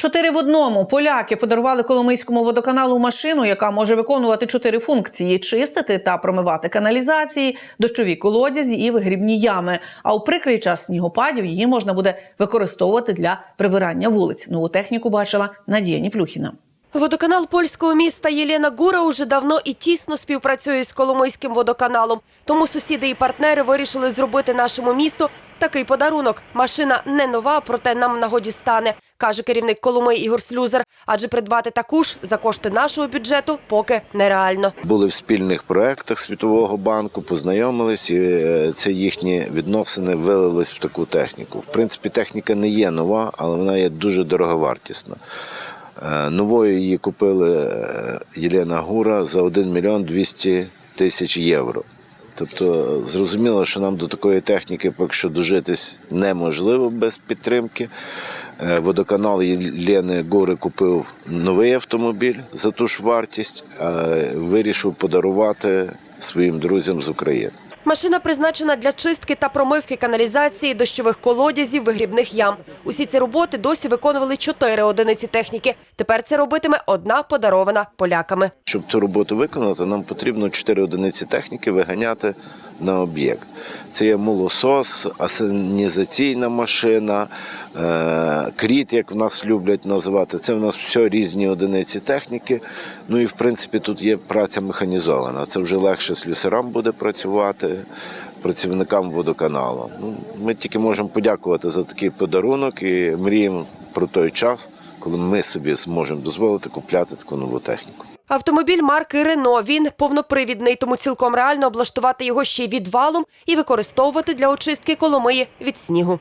Чотири в одному поляки подарували Коломийському водоканалу машину, яка може виконувати чотири функції: чистити та промивати каналізації, дощові колодязі і вигрібні ями. А у прикрий час снігопадів її можна буде використовувати для прибирання вулиць. Нову техніку бачила Надія Ніплюхіна. Водоканал польського міста Єлена Гура уже давно і тісно співпрацює з Коломийським водоканалом. Тому сусіди і партнери вирішили зробити нашому місту такий подарунок. Машина не нова, проте нам нагоді стане, каже керівник Коломий Ігор Слюзер. Адже придбати таку ж за кошти нашого бюджету поки нереально. Були в спільних проєктах Світового банку, познайомились, і е, це їхні відносини вилились в таку техніку. В принципі, техніка не є нова, але вона є дуже дороговартісна. Е, Новою її купили е, Єлена Гура за 1 мільйон 200 тисяч євро. Тобто зрозуміло, що нам до такої техніки поки що дожитись неможливо без підтримки. Е, Водоканал Єлени Гури купив новий автомобіль за ту ж вартість, а вирішив подарувати своїм друзям з України. Машина призначена для чистки та промивки каналізації, дощових колодязів, вигрібних ям. Усі ці роботи досі виконували чотири одиниці техніки. Тепер це робитиме одна подарована поляками. Щоб цю роботу виконати, нам потрібно чотири одиниці техніки виганяти на об'єкт. Це є мулосос, асенізаційна машина, е, кріт, як в нас люблять називати. Це в нас все різні одиниці техніки. Ну і в принципі тут є праця механізована. Це вже легше слюсарам буде працювати, працівникам водоканалу. Ну, ми тільки можемо подякувати за такий подарунок і мріємо про той час, коли ми собі зможемо дозволити купляти таку нову техніку. Автомобіль марки Рено. Він повнопривідний, тому цілком реально облаштувати його ще й відвалом і використовувати для очистки коломиї від снігу.